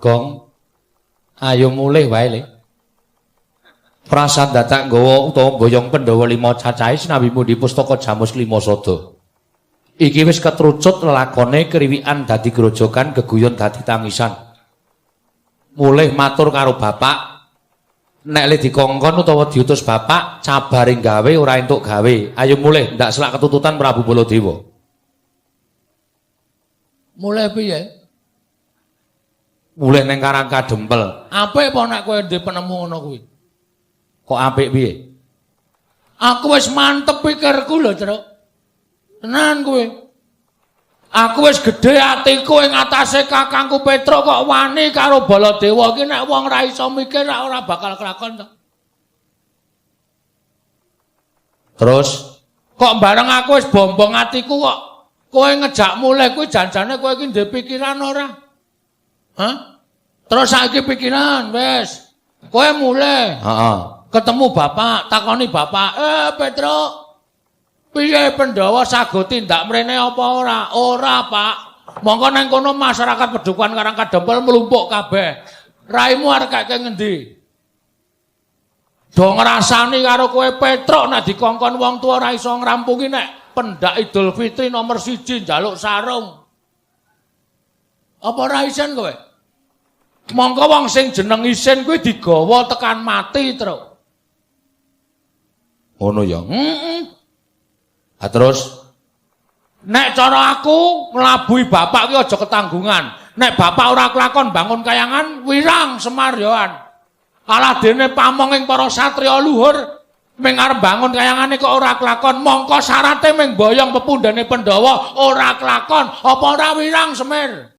Gong. Ayo mulih wae, Le. Prasad dadak nggawa utawa boyong Pandhawa lima cacahe sinawimu di pustaka Jamus Lima Sada. Iki wis ketrucut lelakone kriwikan dadi grojokan geguyon dadi tangisan. Mulih matur karo bapak. Nek le dikongkon utawa diutus bapak, cabare gawe ora entuk gawe. Ayo mulih ndak selak ketututan Prabu Baladewa. Mulai piye? Mulih ning Karang Kadempel. Apik apa nek kowe ndek penemu ngono kuwi? Kok apik piye? Aku wis mantep pikirku lho, Truk. Tenan kowe. Aku wis gedhe atiku ing atase kakangku Petro kok wani karo Baladewa iki nek wong ra iso mikir ra ora bakal kelakon to. Terus Kok bareng aku wis bombong atiku kok kowe ngejak mulih kuwi janjane kowe iki ndek pikiran ora? Hah? Terus saiki pikiran wis. Kowe mulih heeh. ketemu bapak, takoni bapak, "Eh, Petro, piye Pandhawa sago tindak mrene apa ora?" "Ora, Pak. Mongko nang kono masyarakat Pedukuhan Karang Kadempel mlumpuk kabeh. Raimu arek kake ngendi?" Do ngrasani karo kowe Petro nek dikongkon wong tuwa ora iso ngrampungi nek pendak Idul Fitri nomor siji njaluk sarung. Apa ora isen kowe? Mongko wong sing jeneng isin kuwi digawa tekan mati, Truk. Ngono ya. Heeh. Ah terus Nek cara aku nglabui bapak ki aja ketanggungan. Nek bapak ora kelakon bangun kayangan, wirang Semar yoan. Alah dene pamong ing para satriya luhur ming arep bangun kayangane kok ora kelakon, mongko syarate ming boyong pepundhane Pandhawa ora kelakon, apa ora wirang Semir?